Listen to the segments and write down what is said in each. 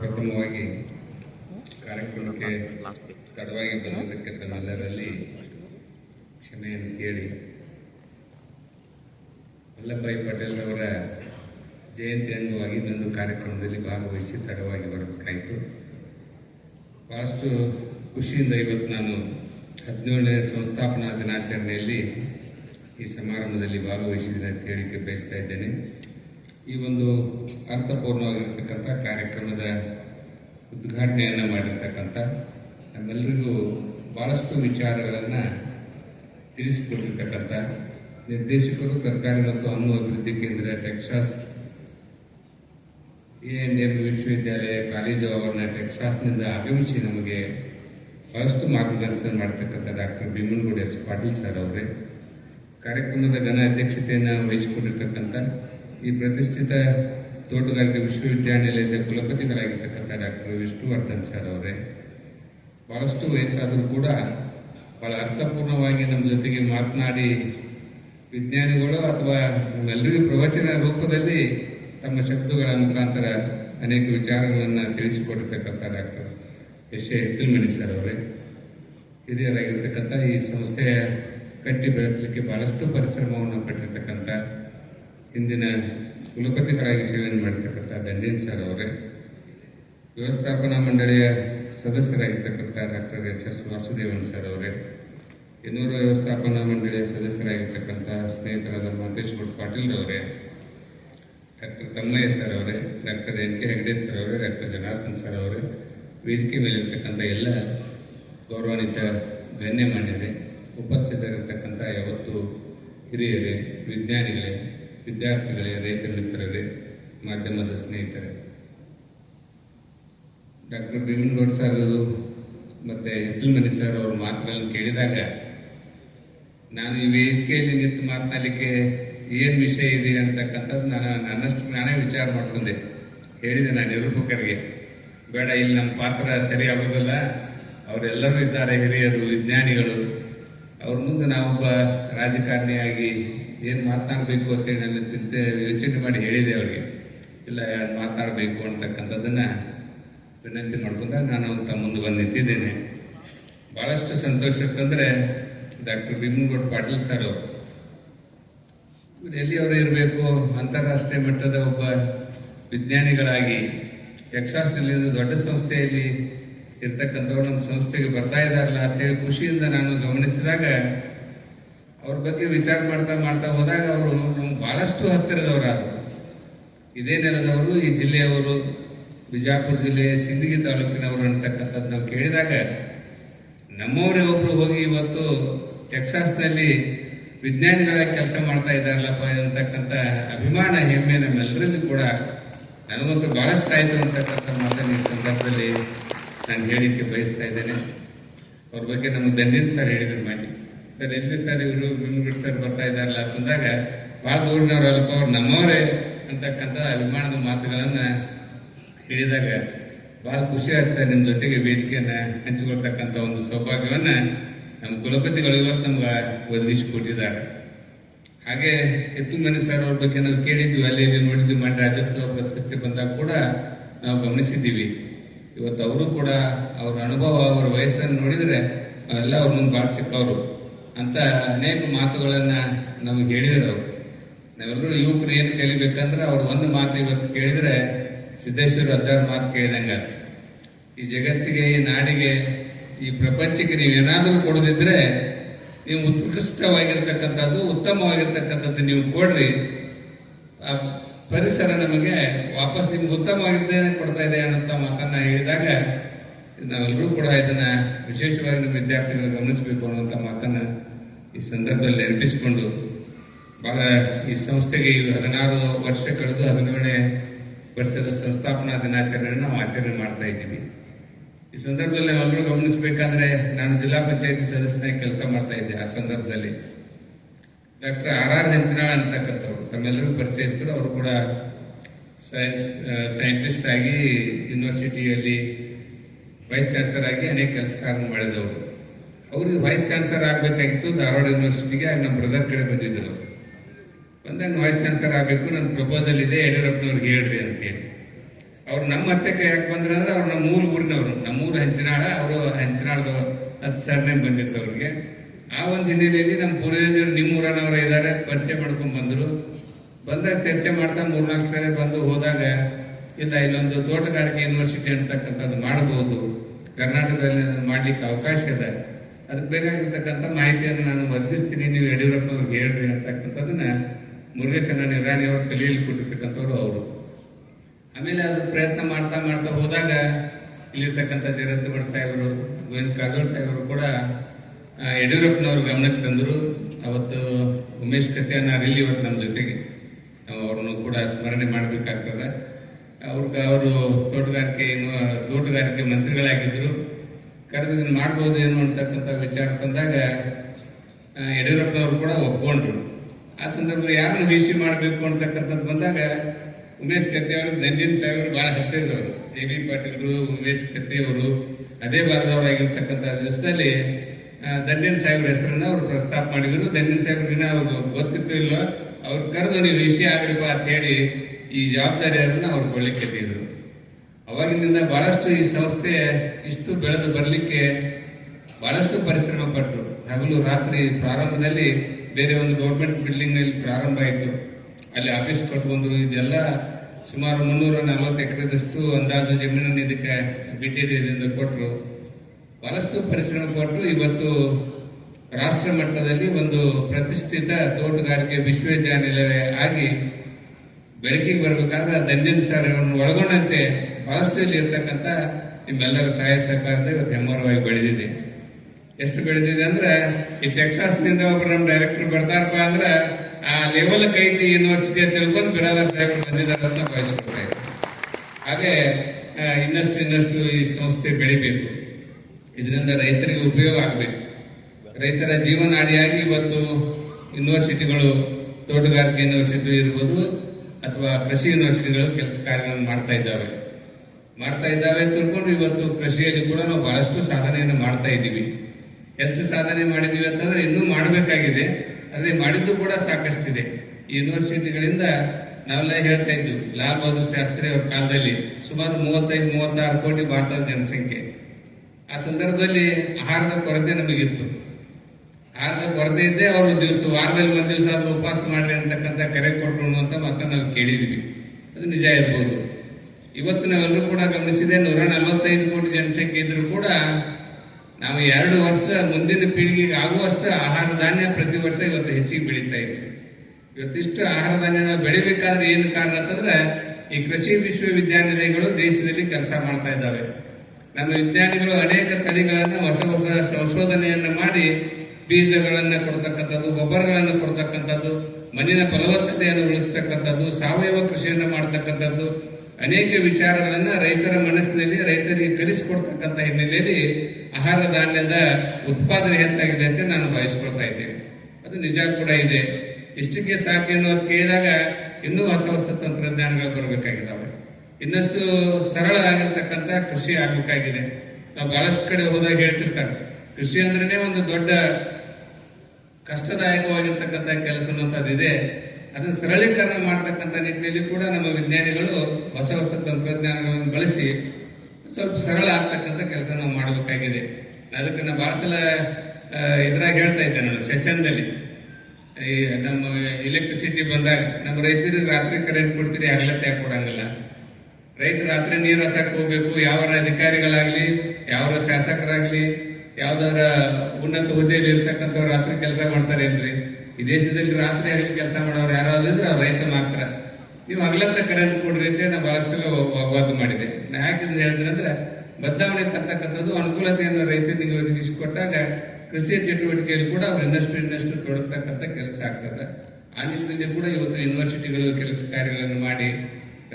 ಪ್ರಥಮವಾಗಿ ಕಾರ್ಯಕ್ರಮಕ್ಕೆ ತಡವಾಗಿ ಬಂದಿದ್ದಕ್ಕೆ ತಮ್ಮೆಲ್ಲರಲ್ಲಿ ಕ್ಷಮೆಯನ್ನು ಕೇಳಿ ವಲ್ಲಭಭಾಯಿ ಪಟೇಲ್ ಅವರ ಜಯಂತಿ ಅಂಗವಾಗಿ ಇನ್ನೊಂದು ಕಾರ್ಯಕ್ರಮದಲ್ಲಿ ಭಾಗವಹಿಸಿ ತಡವಾಗಿ ಬರಬೇಕಾಯಿತು. ಭಾಳಷ್ಟು ಖುಷಿಯಿಂದ ಇವತ್ತು ನಾನು ಹದಿನೇಳನೇ ಸಂಸ್ಥಾಪನಾ ದಿನಾಚರಣೆಯಲ್ಲಿ ಈ ಸಮಾರಂಭದಲ್ಲಿ ಭಾಗವಹಿಸಿದ್ದೀನಿ ಅಂತ ಹೇಳಿಕೆ ಬಯಸ್ತಾ ಇದ್ದೇನೆ. ಈ ಒಂದು ಅರ್ಥಪೂರ್ಣವಾಗಿರ್ತಕ್ಕಂಥ ಕಾರ್ಯಕ್ರಮದ ಉದ್ಘಾಟನೆಯನ್ನು ಮಾಡಿರ್ತಕ್ಕಂಥ ನಮ್ಮೆಲ್ಲರಿಗೂ ಭಾಳಷ್ಟು ವಿಚಾರಗಳನ್ನು ತಿಳಿಸಿಕೊಟ್ಟಿರ್ತಕ್ಕಂಥ ನಿರ್ದೇಶಕರು, ಸರ್ಕಾರಿ ಮತ್ತು ಹಣ್ಣು ಅಭಿವೃದ್ಧಿ ಕೇಂದ್ರ ಟೆಕ್ಸಾಸ್ ಎ ಎನ್ ಎಂ ವಿಶ್ವವಿದ್ಯಾಲಯ ಕಾಲೇಜು ಅವರನ್ನ ಟೆಕ್ಸಾಸ್ನಿಂದ ಆಗಮಿಸಿ ನಮಗೆ ಬಹಳಷ್ಟು ಮಾರ್ಗದರ್ಶನ ಮಾಡ್ತಕ್ಕಂಥ doctor Bhimanagouda S Patil sir ಅವರೇ. ಕಾರ್ಯಕ್ರಮದ ಘನ ಅಧ್ಯಕ್ಷತೆಯನ್ನು ವಹಿಸಿಕೊಂಡಿರ್ತಕ್ಕಂಥ ಈ ಪ್ರತಿಷ್ಠಿತ ತೋಟಗಾರಿಕೆ ವಿಶ್ವವಿದ್ಯಾನಿಲಯದ ಕುಲಪತಿಗಳಾಗಿರ್ತಕ್ಕಂಥ ಡಾಕ್ಟರ್ ವಿಷ್ಣುವರ್ಧನ್ ಸರ್ ಅವರೇ, ಬಹಳಷ್ಟು ವಯಸ್ಸಾದರೂ ಕೂಡ ಬಹಳ ಅರ್ಥಪೂರ್ಣವಾಗಿ ನಮ್ಮ ಜೊತೆಗೆ ಮಾತನಾಡಿ ವಿಜ್ಞಾನಿಗಳು ಅಥವಾ ನಮ್ಮೆಲ್ಲರಿಗೂ ಪ್ರವಚನ ರೂಪದಲ್ಲಿ ತಮ್ಮ ಶಬ್ದಗಳ ಮುಖಾಂತರ ಅನೇಕ ವಿಚಾರಗಳನ್ನು ತಿಳಿಸಿಕೊಟ್ಟಿರ್ತಕ್ಕಂಥ doctor S A Ettilmani sir ಅವರೇ. ಹಿರಿಯರಾಗಿರ್ತಕ್ಕಂಥ ಈ ಸಂಸ್ಥೆಯ ಕಟ್ಟಿ ಬೆಳೆಸಲಿಕ್ಕೆ ಬಹಳಷ್ಟು ಪರಿಶ್ರಮವನ್ನು ಪಟ್ಟಿರ್ತಕ್ಕಂಥ ಹಿಂದಿನ ಕುಲಪತಿಗಳಾಗಿ ಸೇವೆಯನ್ನು ಮಾಡ್ತಕ್ಕಂಥ ದಂಡೇನ್ ಸರ್ ಅವರೇ, ವ್ಯವಸ್ಥಾಪನಾ ಮಂಡಳಿಯ ಸದಸ್ಯರಾಗಿರ್ತಕ್ಕಂಥ doctor S S Vasudevan sir ಅವರೇ ಇನ್ನೂರು ವ್ಯವಸ್ಥಾಪನಾ ಮಂಡಳಿಯ ಸದಸ್ಯರಾಗಿರ್ತಕ್ಕಂಥ ಸ್ನೇಹಿತರಾದ ಮಹಂತೇಶ್ ಗೌಡ್ ಪಾಟೀಲ್ ಅವರೇ, ಡಾಕ್ಟರ್ ತಮ್ಮಯ್ಯ ಸರ್ ಅವರೇ, doctor N K Hegde sir ಅವರೇ, ಡಾಕ್ಟರ್ ಜನಾರ್ದನ್ ಸರ್ ಅವರೇ, ವೇದಿಕೆ ಮೇಲಿರ್ತಕ್ಕಂಥ ಎಲ್ಲ ಗೌರವಾನ್ವಿತ ಗಣ್ಯಮಾನ್ಯರೇ, ಉಪಸ್ಥಿತರಿರ್ತಕ್ಕಂಥ ಯಾವತ್ತು ಹಿರಿಯರೇ, ವಿಜ್ಞಾನಿಗಳೇ ವಿದ್ಯಾರ್ಥಿಗಳೇ, ರೈತ ಮಿತ್ರರೇ, ಮಾಧ್ಯಮದ ಸ್ನೇಹಿತರೇ. ಡಾಕ್ಟರ್ ಭೀಮನ್ಗೌಡ್ ಸರ್ ಮತ್ತು ಹಿತ್ತಲ್ಮನಿ ಸರ್ ಅವ್ರ ಮಾತುಗಳನ್ನು ಕೇಳಿದಾಗ ನಾನು ಈ ವೇದಿಕೆಯಲ್ಲಿ ನಿಂತು ಮಾತನಾಡಲಿಕ್ಕೆ ಏನು ವಿಷಯ ಇದೆ ಅಂತಕ್ಕಂಥದ್ದು ನಾನು ನನ್ನಷ್ಟು ನಾನೇ ವಿಚಾರ ಮಾಡ್ಕೊಂಡೆ. ಹೇಳಿದೆ ನಾನು ನಿರೂಪಕರಿಗೆ. ಬೇಡ, ಇಲ್ಲಿ ನಮ್ಮ ಪಾತ್ರ ಸರಿ ಆಗೋದಲ್ಲ ಅವರೆಲ್ಲರೂ ಇದ್ದಾರೆ ಹಿರಿಯರು, ವಿಜ್ಞಾನಿಗಳು. ಅವ್ರ ಮುಂದೆ ನಾವೊಬ್ಬ ರಾಜಕಾರಣಿಯಾಗಿ ಏನು ಮಾತನಾಡಬೇಕು ಅಂತೇಳಿ ನನ್ನ ಚಿಂತೆ, ಯೋಚನೆ ಮಾಡಿ ಹೇಳಿದೆ ಅವರಿಗೆ. ಇಲ್ಲ ಮಾತನಾಡಬೇಕು ಅಂತಕ್ಕಂಥದ್ದನ್ನು ವಿನಂತಿ ಮಾಡ್ಕೊಂಡಾಗ ನಾನು ಅಂತ ಮುಂದೆ ಬಂದು ನಿಂತಿದ್ದೇನೆ. ಭಾಳಷ್ಟು ಸಂತೋಷ ಅಂತಂದರೆ ಡಾಕ್ಟರ್ ಭೀಮನ್ಗೌಡ್ ಪಾಟೀಲ್ ಸರ್ ಅವರು. ಇವ್ರು ಎಲ್ಲಿಯವರು ಇರಬೇಕು, ಅಂತಾರಾಷ್ಟ್ರೀಯ ಮಟ್ಟದ ಒಬ್ಬ ವಿಜ್ಞಾನಿಗಳಾಗಿ ಟೆಕ್ಸಾಸ್ನಲ್ಲಿ ಒಂದು ದೊಡ್ಡ ಸಂಸ್ಥೆಯಲ್ಲಿ ಇರ್ತಕ್ಕಂಥವ್ರು ನಮ್ಮ ಸಂಸ್ಥೆಗೆ ಬರ್ತಾ ಇದ್ದಾರಲ್ಲ ಅಂತೇಳಿ ಖುಷಿಯಿಂದ ನಾನು ಗಮನಿಸಿದಾಗ ಅವ್ರ ಬಗ್ಗೆ ವಿಚಾರ ಮಾಡ್ತಾ ಮಾಡ್ತಾ ಹೋದಾಗ ಅವರು ನಮ್ಗೆ ಭಾಳಷ್ಟು ಹತ್ತಿರದವರಾದರು ಇದೇ ನೆಲದವರು, ಈ ಜಿಲ್ಲೆಯವರು, ಬಿಜಾಪುರ ಜಿಲ್ಲೆ, ಸಿಂದಗಿ ತಾಲೂಕಿನವರು ಅಂತಕ್ಕಂಥದ್ದು ನಾವು ಕೇಳಿದಾಗ ನಮ್ಮವರೇ ಒಬ್ರು ಹೋಗಿ ಇವತ್ತು ಟೆಕ್ಸಾಸ್ನಲ್ಲಿ ವಿಜ್ಞಾನಿಗಳಾಗಿ ಕೆಲಸ ಮಾಡ್ತಾ ಇದ್ದಾರಲ್ಲಪ್ಪ ಅಂತಕ್ಕಂಥ ಅಭಿಮಾನ ಹೆಮ್ಮೆ ನಮ್ಮೆಲ್ಲರಿಗೂ ಕೂಡ ನನಗಂತೂ ಬಹಳಷ್ಟು ಆಯಿತು ಅಂತಕ್ಕಂಥ ಮಾತನ್ನು ಈ ಸಂದರ್ಭದಲ್ಲಿ ನಾನು ಹೇಳಿಕ್ಕೆ ಬಯಸ್ತಾ ಇದ್ದೇನೆ. ಅವ್ರ ಬಗ್ಗೆ ನಮ್ಮ ದಂಡಿನ ಸರ್ ಹೇಳಿದ್ರು ಮಾಡಿ ಸರ್ ಎಲ್ಲಿ ಸರ್ ಇವರು ಭೀಮಗುಡ್ ಸರ್ ಬರ್ತಾ ಇದ್ದಾರಲ್ಲ ಅಂತಂದಾಗ ಭಾಳ ಅಲ್ಪ ಅವ್ರು ನಮ್ಮವರೇ ಅಂತಕ್ಕಂಥ ಅಭಿಮಾನದ ಮಾತುಗಳನ್ನು ಹೇಳಿದಾಗ ಭಾಳ ಖುಷಿ ಆಯ್ತು ಸರ್ ನಿಮ್ಮ ಜೊತೆಗೆ ವೇದಿಕೆಯನ್ನು ಹಂಚಿಕೊಳ್ತಕ್ಕಂಥ ಒಂದು ಸೌಭಾಗ್ಯವನ್ನು ನಮ್ಮ ಕುಲಪತಿಗಳು ಇವತ್ತು ನಮ್ಗೆ ಒದಗಿಸಿಕೊಟ್ಟಿದ್ದಾರೆ. ಹಾಗೆ ಎತ್ತು ಮನೆ ಸರ್ ಅವ್ರ ಬಗ್ಗೆ ನಾವು ಕೇಳಿದ್ವಿ, ಅಲ್ಲಿ ಇಲ್ಲಿ ನೋಡಿದ್ವಿ ಮಾಡಿ ರಾಜ್ಯೋತ್ಸವ ಪ್ರಶಸ್ತಿ ಬಂದಾಗ ಕೂಡ ನಾವು ಗಮನಿಸಿದ್ದೀವಿ. ಇವತ್ತು ಅವರು ಕೂಡ ಅವರ ಅನುಭವ, ಅವರ ವಯಸ್ಸನ್ನು ನೋಡಿದರೆ ನಾವೆಲ್ಲ ಅವ್ರ ಮುಂದೆ ಭಾಳ ಚಿಕ್ಕವರು. ಅಂತ ಅನೇಕ ಮಾತುಗಳನ್ನು ನಮಗೆ ಹೇಳಿದರು. ನಾವೆಲ್ಲರೂ ಯುವಕರು ಏನು ಕಲಿಬೇಕಂದ್ರೆ ಅವ್ರು ಒಂದು ಮಾತು ಇವತ್ತು ಕೇಳಿದರೆ ಸಿದ್ದೇಶ್ವರ ಅಜ್ಜಾರ್ ಮಾತು ಕೇಳಿದಂಗೆ. ಈ ಜಗತ್ತಿಗೆ, ಈ ನಾಡಿಗೆ, ಈ ಪ್ರಪಂಚಕ್ಕೆ ನೀವು ಏನಾದರೂ ಕೊಡದಿದ್ರೆ ನೀವು ಉತ್ಕೃಷ್ಟವಾಗಿರ್ತಕ್ಕಂಥದ್ದು, ಉತ್ತಮವಾಗಿರ್ತಕ್ಕಂಥದ್ದು ನೀವು ಕೊಡ್ರಿ. ಆ ಪರಿಸರ ನಮಗೆ ವಾಪಸ್ ನಿಮ್ಗೆ ಉತ್ತಮವಾಗಿದ್ದೇ ಕೊಡ್ತಾ ಇದೆ ಅನ್ನೋಂಥ ಮಾತನ್ನ ಹೇಳಿದಾಗ ನಾವೆಲ್ಲರೂ ಕೂಡ ಇದನ್ನ ವಿಶೇಷವಾಗಿ ನಮ್ಮ ವಿದ್ಯಾರ್ಥಿಗಳು ಗಮನಿಸಬೇಕು ಅನ್ನುವಂಥ ಮಾತನ್ನ ಈ ಸಂದರ್ಭದಲ್ಲಿ ನೆನಪಿಸಿಕೊಂಡು ಬಹಳ ಈ ಸಂಸ್ಥೆಗೆ ಹದಿನಾರು ವರ್ಷ ಕಳೆದು ಹದಿನೇಳನೇ ವರ್ಷದ ಸಂಸ್ಥಾಪನಾ ದಿನಾಚರಣೆಯನ್ನು ನಾವು ಆಚರಣೆ ಮಾಡ್ತಾ ಇದ್ದೀವಿ. ಈ ಸಂದರ್ಭದಲ್ಲಿ ನಾವೆಲ್ಲರೂ ಗಮನಿಸಬೇಕಾದ್ರೆ ನಾನು ಜಿಲ್ಲಾ ಪಂಚಾಯತಿ ಸದಸ್ಯನಾಗಿ ಕೆಲಸ ಮಾಡ್ತಾ ಇದ್ದೆ ಆ ಸಂದರ್ಭದಲ್ಲಿ. ಡಾಕ್ಟರ್ ಆರ್ ಆರ್ ಹೆಂಚನಾಳ ಅಂತಕ್ಕಂಥವ್ರು, ತಮ್ಮೆಲ್ಲರಿಗೂ ಪರಿಚಯಿಸಿದ್ರು. ಅವರು ಕೂಡ ಸೈನ್ಸ್ ಸೈಂಟಿಸ್ಟ್ ಆಗಿ ಯೂನಿವರ್ಸಿಟಿಯಲ್ಲಿ ವೈಸ್ ಚಾನ್ಸಲರ್ ಆಗಿ ಅನೇಕ ಕೆಲಸ ಕಾರ್ಯ ಮಾಡಿದವರು. ಅವ್ರಿಗೆ ವೈಸ್ ಚಾನ್ಸಲರ್ ಆಗಬೇಕಾಗಿತ್ತು ಧಾರವಾಡ ಯೂನಿವರ್ಸಿಟಿಗೆ ನಮ್ಮ ಬ್ರದರ್ ಕಡೆ ಬಂದಿದ್ದರು. ಬಂದಾಗ ವೈಸ್ ಚಾನ್ಸಲರ್ ಆಗಬೇಕು, ನನ್ನ ಪ್ರಪೋಸಲ್ ಇದೆ, ಯಡಿಯೂರಪ್ಪನವ್ರಿಗೆ ಹೇಳ್ರಿ ಅಂತ ಹೇಳಿ. ಅವ್ರು ನಮ್ಮ ಹತ್ತೆಗೆ ಯಾಕೆ ಬಂದ್ರೆ ಅಂದ್ರೆ ಅವ್ರು ನಮ್ಮ ಮೂರು ಊರಿನವರು. ನಮ್ಮೂರು ಹಂಚಿನಾಳ, ಅವರು ಹಂಚಿನಾಳದ ಹತ್ತು ಸರ್ನೇ ಬಂದಿತ್ತು ಅವ್ರಿಗೆ. ಆ ಒಂದು ಹಿನ್ನೆಲೆಯಲ್ಲಿ ನಮ್ಮ ಪೂರ್ವಜರು ನಿಮ್ಮ ಊರನವರು ಇದ್ದಾರೆ, ಪರಿಚಯ ಮಾಡ್ಕೊಂಡು ಬಂದರು. ಬಂದಾಗ ಚರ್ಚೆ ಮಾಡ್ತಾ ಮೂರ್ನಾಲ್ಕು ಸರಿ ಬಂದು ಹೋದಾಗ, ಇಲ್ಲ, ಇಲ್ಲೊಂದು ತೋಟಗಾರಿಕೆ ಯೂನಿವರ್ಸಿಟಿ ಅಂತಕ್ಕಂಥದ್ದು ಮಾಡ್ಬೋದು. ಕರ್ನಾಟಕದಲ್ಲಿ ಮಾಡ್ಲಿಕ್ಕೆ ಅವಕಾಶ ಇದೆ. ಅದಕ್ಕೆ ಬೇಕಾಗಿರ್ತಕ್ಕಂಥ ಮಾಹಿತಿಯನ್ನು ನಾನು ಒದಗಿಸ್ತೀನಿ ನೀವು ಯಡಿಯೂರಪ್ಪನವ್ರಿಗೆ ಹೇಳ್ರಿ ಅಂತಕ್ಕಂಥದ್ದನ್ನ ಮುರುಗೇಶನ ನಿರಾಣಿ ಅವರು ಕಲಿಯಲ್ಲಿ ಕೊಟ್ಟಿರ್ತಕ್ಕಂಥವ್ರು ಅವರು. ಆಮೇಲೆ ಅದು ಪ್ರಯತ್ನ ಮಾಡ್ತಾ ಮಾಡ್ತಾ ಹೋದಾಗ ಇಲ್ಲಿರ್ತಕ್ಕಂಥ ಜಗತ್ತು ಭಟ್ ಸಾಹೇಬರು, ಗೋವಿಂದ ಕಾರಜೋಳ ಸಾಹೇಬರು ಕೂಡ ಯಡಿಯೂರಪ್ಪನವರು ಗಮನಕ್ಕೆ ತಂದರು. ಅವತ್ತು ಉಮೇಶ್ ಕತ್ಯಾನಾರ್ ಇಲ್ಲಿ ಇವತ್ತು ನಮ್ಮ ಜೊತೆಗೆ. ನಾವು ಅವ್ರನ್ನು ಕೂಡ ಸ್ಮರಣೆ ಮಾಡಬೇಕಾಗ್ತದೆ. ಅವ್ರಿಗೆ ಅವರು ತೋಟಗಾರಿಕೆ ತೋಟಗಾರಿಕೆ ಮಂತ್ರಿಗಳಾಗಿದ್ದರು ಕರೆದು ಇದನ್ನ ಮಾಡ್ಬೋದು ಏನು ಅಂತಕ್ಕಂಥ ವಿಚಾರ ತಂದಾಗ ಯಡಿಯೂರಪ್ಪನವರು ಕೂಡ ಒಪ್ಕೊಂಡ್ರು. ಆ ಸಂದರ್ಭದಲ್ಲಿ ಯಾರನ್ನು ವಿ ಸಿ ಮಾಡಬೇಕು ಅಂತಕ್ಕಂಥದ್ದು ಬಂದಾಗ, ಉಮೇಶ್ ಕತ್ತಿ ಅವರು ದಂಜಿನ ಸಾಹೇಬರು ಬಹಳ ಹತ್ತಿರದವರು ಎ ಬಿ ಪಾಟೀಲ್ರು ಉಮೇಶ್ ಕತ್ತಿ ಅವರು, ಅದೇ ಭಾಗದವರಾಗಿರ್ತಕ್ಕಂಥ ದಿವಸದಲ್ಲಿ ದಂಡಿನ ಸಾಹೇಬ್ರ ಹೆಸರನ್ನ ಅವರು ಪ್ರಸ್ತಾಪ ಮಾಡಿದ್ರು. ದಂಡಿನ ಸಾಹೇಬ್ರಿಗಿನ ಅವ್ರಿಗೆ ಗೊತ್ತಿತ್ತು ಇಲ್ಲೋ ಅವ್ರು ಕರೆದು, ನೀವು ವಿಷಯ ಆಗ್ರಿಪ್ಪ ಅಂತ ಹೇಳಿ ಈ ಜವಾಬ್ದಾರಿಯನ್ನ ಅವ್ರು ಕೊಳ್ಳಿಕ್ಕೆತ್ತಿದ್ರು ಅವಾಗಿನಿಂದ ಬಹಳಷ್ಟು ಈ ಸಂಸ್ಥೆ ಇಷ್ಟು ಬೆಳೆದು ಬರಲಿಕ್ಕೆ ಬಹಳಷ್ಟು ಪರಿಶ್ರಮ ಪಟ್ಟರು ಹಗಲು ರಾತ್ರಿ ಪ್ರಾರಂಭದಲ್ಲಿ ಬೇರೆ ಒಂದು ಗೌರ್ಮೆಂಟ್ ಬಿಲ್ಡಿಂಗ್ನಲ್ಲಿ ಪ್ರಾರಂಭ ಆಯಿತು. ಅಲ್ಲಿ ಆಫೀಸ್ ಕಟ್ಕೊಂಡ್ರು ಇದೆಲ್ಲ ಸುಮಾರು ಮುನ್ನೂರ ನಲವತ್ತು ಎಕರೆದಷ್ಟು ಅಂದಾಜು ಜಮೀನನ್ನು ಇದಕ್ಕೆ ಬಿಟ್ಟಿದ್ದರಿಂದ ಕೊಟ್ಟರು ಬಹಳಷ್ಟು ಪರಿಶ್ರಮ ಪಟ್ಟು ಇವತ್ತು ರಾಷ್ಟ್ರ ಮಟ್ಟದಲ್ಲಿ ಒಂದು ಪ್ರತಿಷ್ಠಿತ ತೋಟಗಾರಿಕೆ ವಿಶ್ವವಿದ್ಯಾನಿಲಯ ಆಗಿ ಬೆಳಕಿಗೆ ಬರಬೇಕಾದ ದಂಡಿನ ಸರ್ ಅವರನ್ನು ಒಳಗೊಂಡಂತೆ ಇಲ್ಲಿ ಇರ್ತಕ್ಕಂಥ ನಿಮ್ಮೆಲ್ಲರ ಸಹಾಯ ಸಹಕಾರದ ಇವತ್ತು ಹೆಮ್ಮರವಾಗಿ ಬೆಳೆದಿದೆ. ಎಷ್ಟು ಬೆಳೆದಿದೆ ಅಂದ್ರೆ, ಈ ಟೆಕ್ಸಾಸ್ನಿಂದ ಒಬ್ಬರು ನಮ್ಮ ಡೈರೆಕ್ಟರ್ ಬರ್ತಾರಪ್ಪ ಅಂದ್ರೆ, ಆ ಲೆವೆಲ್ ಕೈತಿ ಯೂನಿವರ್ಸಿಟಿ ಅಂತ ತಿಳ್ಕೊಂಡು ಬಿರಾದರ್ ಸಾಹೇಬರು ಬಂದಿದ್ದಾರೆ ಅಂತ ಬಯಸ್ಕೊಳ್ತಾ ಇದ್ದಾರೆ ಹಾಗೆ ಇನ್ನಷ್ಟು ಇನ್ನಷ್ಟು ಈ ಸಂಸ್ಥೆ ಬೆಳಿಬೇಕು. ಇದರಿಂದ ರೈತರಿಗೆ ಉಪಯೋಗ ಆಗಬೇಕು. ರೈತರ ಜೀವನಾಡಿಯಾಗಿ ಇವತ್ತು ಯೂನಿವರ್ಸಿಟಿಗಳು ತೋಟಗಾರಿಕೆ ಯೂನಿವರ್ಸಿಟಿ ಇರ್ಬೋದು, ಅಥವಾ ಕೃಷಿ ಯೂನಿವರ್ಸಿಟಿಗಳು ಕೆಲಸ ಕಾರ್ಯಗಳನ್ನು ಮಾಡ್ತಾ ಇದ್ದಾವೆ. ಮಾಡ್ತಾ ಇದ್ದಾವೆ ತಿಳ್ಕೊಂಡು ಇವತ್ತು ಕೃಷಿಯಲ್ಲಿ ಕೂಡ ನಾವು ಬಹಳಷ್ಟು ಸಾಧನೆಯನ್ನು ಮಾಡ್ತಾ ಇದ್ದೀವಿ. ಎಷ್ಟು ಸಾಧನೆ ಮಾಡಿದ್ದೀವಿ ಅಂತಂದ್ರೆ ಇನ್ನೂ ಮಾಡಬೇಕಾಗಿದೆ. ಆದರೆ ಮಾಡಿದ್ದು ಕೂಡ ಸಾಕಷ್ಟಿದೆ. ಯೂನಿವರ್ಸಿಟಿಗಳಿಂದ ನಾವೆಲ್ಲ ಹೇಳ್ತಾ ಇದ್ವಿ ಲಾಲ್ ಬಹದ್ದೂರ್ ಶಾಸ್ತ್ರಿ ಅವ್ರ ಕಾಲದಲ್ಲಿ ಸುಮಾರು ಮೂವತ್ತೈದು, ಮೂವತ್ತಾರು ಕೋಟಿ ಭಾರತದ ಜನಸಂಖ್ಯೆ. ಆ ಸಂದರ್ಭದಲ್ಲಿ ಆಹಾರದ ಕೊರತೆ ನಮಗಿತ್ತು. ಆಹಾರದ ಕೊರತೆ ಇದ್ದೇ ಅವರು ದಿವಸ, ವಾರದಲ್ಲಿ ಒಂದು ದಿವಸ ಉಪವಾಸ ಮಾಡ್ರಿ ಅಂತಕ್ಕಂಥ ಕರೆ ಕೊಟ್ಟರು ಅಂತ ಮತ್ತೆ ನಾವು ಕೇಳಿದ್ವಿ ಅದು ನಿಜ ಇರ್ಬೋದು. ಇವತ್ತು ನಾವೆಲ್ಲರೂ ಕೂಡ ಗಮನಿಸಿದೆ ನೂರ ನಲವತ್ತೈದು ಕೋಟಿ ಜನಸಂಖ್ಯೆ ಇದ್ರೂ ಕೂಡ ನಾವು ಎರಡು ವರ್ಷ ಮುಂದಿನ ಪೀಳಿಗೆಗೆ ಆಗುವಷ್ಟು ಆಹಾರ ಧಾನ್ಯ ಪ್ರತಿ ವರ್ಷ ಇವತ್ತು ಹೆಚ್ಚಿಗೆ ಬೆಳೀತಾ ಇದೆ. ಇವತ್ತಿಷ್ಟು ಆಹಾರ ಧಾನ್ಯ ನಾವು ಬೆಳಿಬೇಕಾದ್ರೆ ಏನು ಕಾರಣ ಅಂತಂದ್ರೆ, ಈ ಕೃಷಿ ವಿಶ್ವವಿದ್ಯಾನಿಲಯಗಳು ದೇಶದಲ್ಲಿ ಕೆಲಸ ಮಾಡ್ತಾ ಇದ್ದಾವೆ. ನಮ್ಮ ವಿಜ್ಞಾನಿಗಳು ಅನೇಕ ತಳಿಗಳನ್ನ ಹೊಸ ಹೊಸ ಸಂಶೋಧನೆಯನ್ನ ಮಾಡಿ ಬೀಜಗಳನ್ನ ಕೊಡ್ತಕ್ಕಂಥದ್ದು, ಗೊಬ್ಬರಗಳನ್ನು ಕೊಡ್ತಕ್ಕಂಥದ್ದು, ಮಣ್ಣಿನ ಫಲವತ್ತತೆಯನ್ನು ಉಳಿಸ್ತಕ್ಕಂಥದ್ದು, ಸಾವಯವ ಕೃಷಿಯನ್ನ ಮಾಡ್ತಕ್ಕಂಥದ್ದು ಅನೇಕ ವಿಚಾರಗಳನ್ನ ರೈತರ ಮನಸ್ಸಿನಲ್ಲಿ, ರೈತರಿಗೆ ಕಲಿಸಿಕೊಡ್ತಕ್ಕಂಥ ಹಿನ್ನೆಲೆಯಲ್ಲಿ ಆಹಾರ ಧಾನ್ಯದ ಉತ್ಪಾದನೆ ಹೆಚ್ಚಾಗಿದೆ ಅಂತ ನಾನು ಭಾವಿಸ್ಕೊಳ್ತಾ ಇದ್ದೇನೆ. ಅದು ನಿಜ ಕೂಡ ಇದೆ. ಇಷ್ಟಕ್ಕೆ ಸಾಕು ಅನ್ನೋದು ಕೇಳಿದಾಗ ಇನ್ನೂ ಹೊಸ ಹೊಸ ತಂತ್ರಜ್ಞಾನಗಳು ಬರಬೇಕಾಗಿದ್ದಾವೆ. ಇನ್ನಷ್ಟು ಸರಳ ಆಗಿರ್ತಕ್ಕಂಥ ಕೃಷಿ ಆಗಬೇಕಾಗಿದೆ. ನಾವು ಬಹಳಷ್ಟು ಕಡೆ ಹೋದಾಗ ಹೇಳ್ತಿರ್ತಾರೆ. ಕೃಷಿ ಅಂದ್ರೇನೆ ಒಂದು ದೊಡ್ಡ ಕಷ್ಟದಾಯಕವಾಗಿರ್ತಕ್ಕಂಥ ಕೆಲಸ ಅನ್ನೋಂಥದ್ದಿದೆ ಅದನ್ನು ಸರಳೀಕರಣ ಮಾಡ್ತಕ್ಕಂಥ ನಿಟ್ಟಿನಲ್ಲಿ ಕೂಡ ನಮ್ಮ ವಿಜ್ಞಾನಿಗಳು ಹೊಸ ಹೊಸ ತಂತ್ರಜ್ಞಾನಗಳನ್ನು ಬಳಸಿ ಸ್ವಲ್ಪ ಸರಳ ಆಗ್ತಕ್ಕಂಥ ಕೆಲಸ ನಾವು ಮಾಡಬೇಕಾಗಿದೆ. ಅದಕ್ಕೆ ನಾನು ಭಾಳ ಸಲ ಇದ್ರಾಗ ಹೇಳ್ತಾ ಇದ್ದೆ ನಾನು ಸೆಷನ್ದಲ್ಲಿ. ಈ ನಮ್ಮ ಎಲೆಕ್ಟ್ರಿಸಿಟಿ ಬಂದಾಗ ನಮ್ಮ ರೈತರಿಗೆ ರಾತ್ರಿ ಕರೆಂಟ್ ಕೊಡ್ತೀರಿ, ಹಗಲತ್ತೆ ಕೊಡಂಗಿಲ್ಲ. ರೈತರು ರಾತ್ರಿ ನೀರು ಹಸಕ್ಕೆ ಹೋಗ್ಬೇಕು, ಯಾವ ಅಧಿಕಾರಿಗಳಾಗಲಿ, ಯಾವ ಶಾಸಕರಾಗಲಿ, ಯಾವ್ದಾರ ಉನ್ನತ ಹುದ್ದೆಯಲ್ಲಿ ಇರ್ತಕ್ಕಂಥವ್ರು ರಾತ್ರಿ ಕೆಲಸ ಮಾಡ್ತಾರೇನ್ರಿ? ಈ ದೇಶದಲ್ಲಿ ರಾತ್ರಿ ಹಗಲು ಕೆಲಸ ಮಾಡೋರು ಯಾರಾದ್ರೂ ಇದ್ರೆ ಅವ್ರು ರೈತ ಮಾತ್ರ. ನೀವು ಹಗಲತ್ತ ಕರೆಂಟ್ ಕೊಡ್ರಿ ಅಂತ ನಾನು ಬಹಳಷ್ಟು ವಾಗ್ವಾದ ಮಾಡಿದೆ. ನಾ ಯಾಕೆ ಇದನ್ನ ಹೇಳಿದ್ರೆ ಅಂದ್ರೆ ಬದಲಾವಣೆ ತರ್ತಕ್ಕಂಥದ್ದು ಅನುಕೂಲತೆಯನ್ನು ರೈತರಿಗೆ ಒದಗಿಸಿಕೊಟ್ಟಾಗ ಕೃಷಿ ಚಟುವಟಿಕೆಯಲ್ಲಿ ಕೂಡ ಅವ್ರು ಇನ್ನಷ್ಟು ಇನ್ನಷ್ಟು ತೊಡಗ್ತಕ್ಕಂಥ ಕೆಲಸ ಆಗ್ತದೆ. ಆ ನಿಟ್ಟಿನಲ್ಲಿ ಕೂಡ ಇವತ್ತು ಯೂನಿವರ್ಸಿಟಿಗಳು ಕೆಲಸ ಕಾರ್ಯಗಳನ್ನು ಮಾಡಿ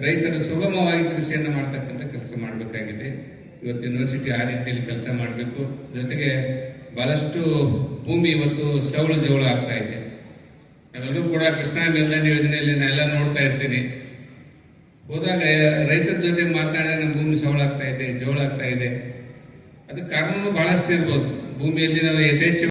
ರೈತರು ಸುಗಮವಾಗಿ ಕೃಷಿಯನ್ನು ಮಾಡ್ತಕ್ಕಂಥ ಕೆಲಸ ಮಾಡಬೇಕಾಗಿದೆ. ಇವತ್ತು ಯೂನಿವರ್ಸಿಟಿ ಆ ರೀತಿಯಲ್ಲಿ ಕೆಲಸ ಮಾಡಬೇಕು. ಜೊತೆಗೆ ಬಹಳಷ್ಟು ಭೂಮಿ ಇವತ್ತು ಸವಳು ಜವಳು ಆಗ್ತಾ ಇದೆ. ನಾವೆಲ್ಲರೂ ಕೂಡ ಕೃಷ್ಣಾ ಮೇಲ್ದಂಡ ಯೋಜನೆಯಲ್ಲಿ ಎಲ್ಲ ನೋಡ್ತಾ ಇರ್ತೀನಿ. ಹೋದಾಗ ರೈತರ ಜೊತೆ ಮಾತನಾಡಿದ್ರೆ ನಮ್ಮ ಭೂಮಿ ಸವಳಾಗ್ತಾ ಇದೆ ಜವಳಾಗ್ತಾ ಇದೆ. ಅದಕ್ಕೆ ಕಾರಣನೂ ಬಹಳಷ್ಟು ಇರ್ಬೋದು. ಭೂಮಿಯಲ್ಲಿ ನಾವು ಯಥೇಚ್ಛ